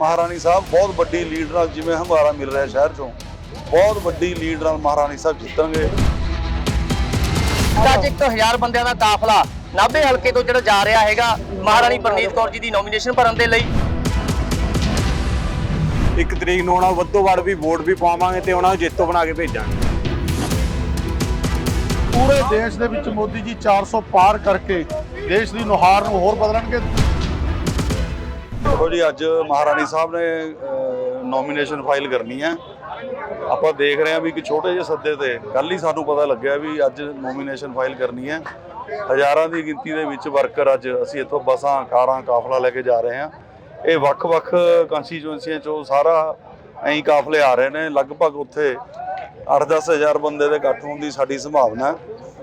ਮਹਾਰਾਣੀ ਸਾਹਿਬ ਬਹੁਤ ਵੱਡੀ ਲੀਡ ਨਾਲ ਜਿਵੇਂ ਹੰਗਾਰਾ ਮਿਲ ਰਿਹਾ ਸ਼ਹਿਰ ਚੋਂ ਬਹੁਤ ਵੱਡੀ ਲੀਡ ਨਾਲ ਮਹਾਰਾਣੀ ਸਾਹਿਬ ਜਿੱਤਣਗੇ। ਅੱਜ ਇੱਕ ਹਜ਼ਾਰ ਬੰਦਿਆਂ ਦਾ ਕਾਫਲਾ ਨਾਭੇ ਹਲਕੇ ਤੋਂ ਜਿਹੜਾ ਜਾ ਰਿਹਾ ਹੈਗਾ ਮਹਾਰਾਣੀ ਪ੍ਰਨੀਤ ਕੌਰ ਜੀ ਦੀ ਨੋਮੀਨੇਸ਼ਨ ਭਰਨ ਦੇ ਲਈ। ਇੱਕ ਤਰੀਕ ਨੂੰ ਉਹਨਾਂ ਨੂੰ ਵੱਧੋ ਵੱਧ ਵੀ ਵੋਟ ਵੀ ਪਾਵਾਂਗੇ ਤੇ ਉਹਨਾਂ ਨੂੰ ਜੇਤੂ ਬਣਾ ਕੇ ਭੇਜਾਂਗੇ। ਪੂਰੇ ਦੇਸ਼ ਦੇ ਵਿੱਚ ਮੋਦੀ ਜੀ 400 ਪਾਰ ਕਰਕੇ ਦੇਸ਼ ਦੀ ਨੁਹਾਰ ਨੂੰ ਹੋਰ ਬਦਲਣਗੇ। ਦੇਖੋ ਜੀ, ਅੱਜ ਮਹਾਰਾਣੀ ਸਾਹਿਬ ਨੇ ਨੋਮੀਨੇਸ਼ਨ ਫਾਈਲ ਕਰਨੀ ਹੈ। ਆਪਾਂ ਦੇਖ ਰਹੇ ਹਾਂ ਵੀ ਕਿ ਛੋਟੇ ਜਿਹੇ ਸੱਦੇ ਤੇ ਕੱਲ ਹੀ ਸਾਨੂੰ ਪਤਾ ਲੱਗਿਆ ਵੀ ਅੱਜ ਨੋਮੀਨੇਸ਼ਨ ਫਾਈਲ ਕਰਨੀ ਹੈ। ਹਜ਼ਾਰਾਂ ਦੀ ਗਿਣਤੀ ਦੇ ਵਿੱਚ ਵਰਕਰ ਅੱਜ ਅਸੀਂ ਇੱਥੋਂ ਬੱਸਾਂ, ਕਾਰਾਂ, ਕਾਫਲਾ ਲੈ ਕੇ ਜਾ ਰਹੇ ਹਾਂ। ਇਹ ਵੱਖ-ਵੱਖ ਕੰਸਟੀਚੁਐਂਸੀਆਂ ਚੋਂ ਸਾਰਾ ਐਂ ਕਾਫਲੇ ਆ ਰਹੇ ਨੇ। ਲਗਭਗ ਉੱਥੇ 8-10 ਹਜ਼ਾਰ ਬੰਦੇ ਦੇ ਇਕੱਠ ਹੋਣ ਦੀ ਸਾਡੀ ਸੰਭਾਵਨਾ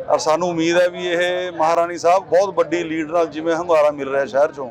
ਔਰ ਸਾਨੂੰ ਉਮੀਦ ਹੈ ਵੀ ਇਹ ਮਹਾਰਾਣੀ ਸਾਹਿਬ ਬਹੁਤ ਵੱਡੀ ਲੀਡ ਨਾਲ ਜਿਵੇਂ ਹੰਗਾਰਾ ਮਿਲ ਰਿਹਾ ਸ਼ਹਿਰ ਚੋਂ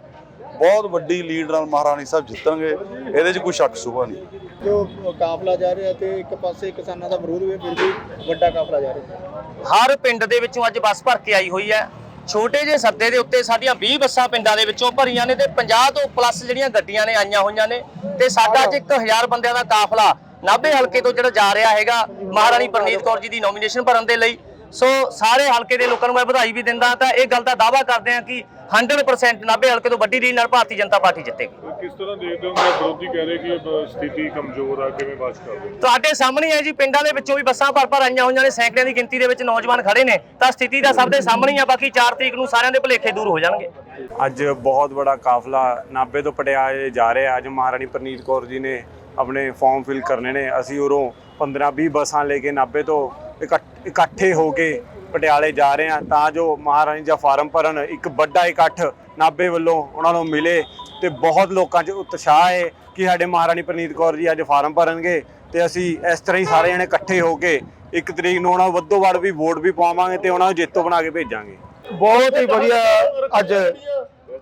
ਬਹੁਤ ਵੱਡੀ ਲੀਡ ਨਾਲ ਮਹਾਰਾਣੀ ਸਾਹਿਬ ਜਿੱਤਣਗੇ ਇਹਦੇ 'ਚ ਕੋਈ ਸ਼ੱਕ ਸੁਭਾ ਨਹੀਂ। ਜੋ ਕਾਫਲਾ ਜਾ ਰਿਹਾ ਤੇ ਇੱਕ ਪਾਸੇ ਕਿਸਾਨਾਂ ਦਾ ਵਿਰੋਧ ਵੀ ਫਿਰ ਵੀ ਵੱਡਾ ਕਾਫਲਾ ਜਾ ਰਿਹਾ। ਹਰ ਪਿੰਡ ਦੇ ਵਿੱਚੋਂ ਅੱਜ ਬੱਸ ਭਰ ਕੇ ਆਈ ਹੋਈ ਹੈ। ਛੋਟੇ ਜਿਹੇ ਸੱਦੇ ਦੇ ਉੱਤੇ ਸਾਡੀਆਂ 20 ਬੱਸਾਂ ਪਿੰਡਾਂ ਦੇ ਵਿੱਚੋਂ ਭਰੀਆਂ ਨੇ ਤੇ 50 ਤੋਂ ਪਲੱਸ ਜਿਹੜੀਆਂ ਗੱਡੀਆਂ ਨੇ ਆਈਆਂ ਹੋਈਆਂ ਨੇ ਤੇ ਸਾਡਾ ਅੱਜ 1000 ਬੰਦਿਆਂ ਦਾ ਕਾਫਲਾ ਨਾਭੇ ਹਲਕੇ ਤੋਂ ਜਿਹੜਾ ਜਾ ਰਿਹਾ ਹੈਗਾ ਮਹਾਰਾਣੀ ਪ੍ਰਨੀਤ ਕੌਰ ਜੀ ਦੀ ਨੋਮੀਨੇਸ਼ਨ ਭਰਨ ਦੇ ਲਈ। ਸੋ ਸਾਰੇ ਹਲਕੇ ਦੇ ਲੋਕਾਂ ਨੂੰ ਮੈਂ ਵਧਾਈ ਵੀ ਦਿੰਦਾ ਤਾਂ ਇਹ ਗੱਲ ਦਾ ਦਾਅਵਾ ਕਰਦੇ ਹਾਂ ਕਿ 100% ਨਾਭੇ ਹਲਕੇ ਤੋਂ ਵੱਡੀ ਰੀਲ ਨਾਲ ਭਾਰਤੀ ਜਨਤਾ ਪਾਰਟੀ ਜਿੱਤੇਗੀ। ਕਿਸ ਤਰ੍ਹਾਂ ਦੇਖਦੇ ਹੋ ਵਿਰੋਧੀ ਕਹਿ ਰਹੇ ਕਿ ਸਥਿਤੀ ਕਮਜ਼ੋਰ ਆ ਕਿਵੇਂ ਬਚ ਕਰਦੇ? ਤੁਹਾਡੇ ਸਾਹਮਣੇ ਹੈ ਜੀ ਪਿੰਡਾਂ ਦੇ ਵਿੱਚੋਂ ਵੀ ਬੱਸਾਂ ਭਰ ਭਰ ਆਈਆਂ ਹੋਈਆਂ ਨੇ ਸੈਂਕੜਿਆਂ ਦੀ ਗਿਣਤੀ ਦੇ ਵਿੱਚ ਨੌਜਵਾਨ ਖੜੇ ਨੇ। ਤਾਂ ਸਥਿਤੀ ਦਾ ਸਭ ਦੇ ਸਾਹਮਣੇ ਹੀ ਆ ਬਾਕੀ 4 ਤਰੀਕ ਨੂੰ ਸਾਰਿਆਂ ਦੇ ਭੁਲੇਖੇ ਦੂਰ ਹੋ ਜਾਣਗੇ। ਅੱਜ ਬਹੁਤ ਬੜਾ ਕਾਫਲਾ ਨਾਭੇ ਤੋਂ ਪਟਿਆਲੇ ਜਾ ਰਿਹਾ ਅੱਜ ਮਹਾਰਾਣੀ ਪ੍ਰਨੀਤ ਕੌਰ ਜੀ ਨੇ ਆਪਣੇ ਫਾਰਮ ਫਿਲ ਕਰਨੇ ਨੇ। ਅਸੀਂ ਉਰੋਂ 15-20 ਬੱਸਾਂ ਲੈ ਕੇ ਨਾਭੇ ਤੋਂ ਇਕੱਠ- ਇਕੱਠੇ ਹੋ ਕੇ ਪਟਿਆਲੇ ਜਾ ਰਹੇ ਹਾਂ, ਤਾਂ ਜੋ ਮਹਾਰਾਣੀ ਦਾ ਫਾਰਮ ਭਰਨ ਇੱਕ ਵੱਡਾ ਇਕੱਠ ਨਾਭੇ ਵੱਲੋਂ ਉਹਨਾਂ ਨੂੰ ਮਿਲੇ ਤੇ ਬਹੁਤ ਲੋਕਾਂ 'ਚ ਉਤਸ਼ਾਹ ਹੈ ਕਿ ਸਾਡੇ ਮਹਾਰਾਣੀ ਪ੍ਰਨੀਤ ਕੌਰ ਜੀ ਅੱਜ ਫਾਰਮ ਭਰਨਗੇ ਤੇ ਅਸੀਂ ਇਸ ਤਰ੍ਹਾਂ ਹੀ ਸਾਰੇ ਜਣੇ ਇਕੱਠੇ ਹੋ ਕੇ ਇੱਕ ਤਰੀਕ ਨੂੰ ਉਹਨਾਂ ਨੂੰ ਵੱਧੋ ਵੱਧ ਵੀ ਵੋਟ ਵੀ ਪਾਵਾਂਗੇ ਤੇ ਉਹਨਾਂ ਨੂੰ ਜੇਤੂ ਬਣਾ ਕੇ ਭੇਜਾਂਗੇ। ਬਹੁਤ ਹੀ ਵਧੀਆ ਅੱਜ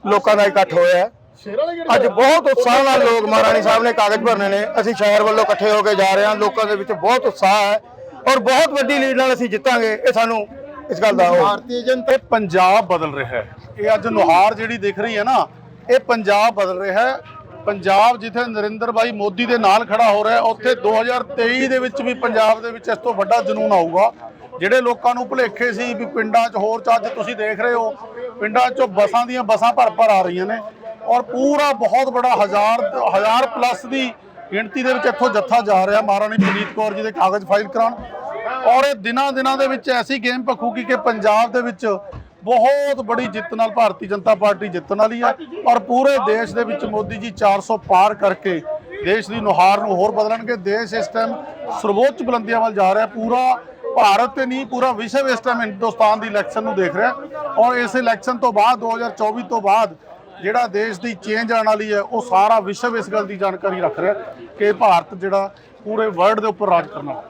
ਲੋਕਾਂ ਦਾ ਇਕੱਠ ਹੋਇਆ ਅੱਜ ਬਹੁਤ ਉਤਸ਼ਾਹ ਨਾਲ ਲੋਕ ਮਹਾਰਾਣੀ ਸਾਹਿਬ ਨੇ ਕਾਗਜ਼ ਭਰਨੇ ਨੇ। ਅਸੀਂ ਸ਼ਹਿਰ ਵੱਲੋਂ ਇਕੱਠੇ ਹੋ ਕੇ ਜਾ ਰਹੇ ਹਾਂ। ਲੋਕਾਂ ਦੇ ਵਿੱਚ ਬਹੁਤ ਉਤਸ਼ਾਹ ਹੈ। ਔਰ ਬਹੁਤ ਵੱਡੀ ਲੀਡ ਨਾਲ ਅਸੀਂ ਜਿੱਤਾਂਗੇ ਇਹ ਸਾਨੂੰ ਇਸ ਗੱਲ ਦਾ ਉਹ। ਭਾਰਤੀ ਜਨਤਾ ਇਹ ਪੰਜਾਬ ਬਦਲ ਰਿਹਾ ਹੈ। ਇਹ ਅੱਜ ਨੁਹਾਰ ਜਿਹੜੀ ਦਿਖ ਰਹੀ ਹੈ ਨਾ ਇਹ ਪੰਜਾਬ ਬਦਲ ਰਿਹਾ ਹੈ। ਪੰਜਾਬ ਜਿੱਥੇ ਨਰਿੰਦਰ ਭਾਈ ਮੋਦੀ ਦੇ ਨਾਲ ਖੜਾ ਹੋ ਰਿਹਾ ਹੈ, ਉੱਥੇ 2023 ਦੇ ਵਿੱਚ ਵੀ ਪੰਜਾਬ ਦੇ ਵਿੱਚ ਇਸ ਤੋਂ ਵੱਡਾ ਜਨੂਨ ਆਊਗਾ। ਜਿਹੜੇ ਲੋਕਾਂ ਨੂੰ ਭੁਲੇਖੇ ਸੀ ਵੀ ਪਿੰਡਾਂ 'ਚ ਹੋਰ ਚੱਜ ਤੁਸੀਂ ਦੇਖ ਰਹੇ ਹੋ ਪਿੰਡਾਂ 'ਚੋਂ ਬੱਸਾਂ ਦੀਆਂ ਬੱਸਾਂ ਭਰ ਭਰ ਆ ਰਹੀਆਂ ਨੇ। ਔਰ ਪੂਰਾ ਬਹੁਤ ਬੜਾ ਹਜ਼ਾਰ ਹਜ਼ਾਰ ਪਲੱਸ ਦੀ ਗਿਣਤੀ ਦੇ ਵਿੱਚ ਇੱਥੋਂ ਜੱਥਾ ਜਾ ਰਿਹਾ, ਮਹਾਰਾਣੀ ਪ੍ਰਨੀਤ ਕੌਰ ਜੀ ਦੇ ਕਾਗਜ਼ ਫਾਈਲ ਕਰਾਉਣ। ਔਰ ਇਹ ਦਿਨਾਂ ਦਿਨਾਂ ਦੇ ਵਿੱਚ ਐਸੀ ਗੇਮ ਭਖੂਗੀ ਕਿ ਪੰਜਾਬ ਦੇ ਵਿੱਚ ਬਹੁਤ ਬੜੀ ਜਿੱਤ ਨਾਲ ਭਾਰਤੀ ਜਨਤਾ ਪਾਰਟੀ ਜਿੱਤਣ ਵਾਲੀ ਹੈ ਔਰ ਪੂਰੇ ਦੇਸ਼ ਦੇ ਵਿੱਚ ਮੋਦੀ ਜੀ 400 ਪਾਰ ਕਰਕੇ ਦੇਸ਼ ਦੀ ਨੁਹਾਰ ਨੂੰ ਹੋਰ ਬਦਲਣਗੇ। ਦੇਸ਼ ਇਸ ਟਾਈਮ ਸਰਵੋੱਚ ਬੁਲੰਦੀਆਂ ਵੱਲ ਜਾ ਰਿਹਾ, ਪੂਰਾ ਭਾਰਤ ਤੇ ਨਹੀਂ, ਪੂਰਾ ਵਿਸ਼ਵ ਇਸ ਟਾਈਮ ਹਿੰਦੁਸਤਾਨ ਦੀ ਇਲੈਕਸ਼ਨ ਨੂੰ ਦੇਖ ਰਿਹਾ। ਔਰ ਇਸ ਇਲੈਕਸ਼ਨ ਤੋਂ ਬਾਅਦ 2024 ਤੋਂ ਬਾਅਦ ਜਿਹੜਾ ਦੇਸ਼ ਦੀ ਚੇਂਜ ਆਉਣ ਵਾਲੀ ਹੈ, ਉਹ ਸਾਰਾ ਵਿਸ਼ਵ ਇਸ ਗੱਲ ਦੀ ਜਾਣਕਾਰੀ ਰੱਖ ਰਿਹਾ ਕਿ ਭਾਰਤ ਜਿਹੜਾ ਪੂਰੇ ਵਰਲਡ ਦੇ ਉੱਪਰ ਰਾਜ ਕਰਨਾ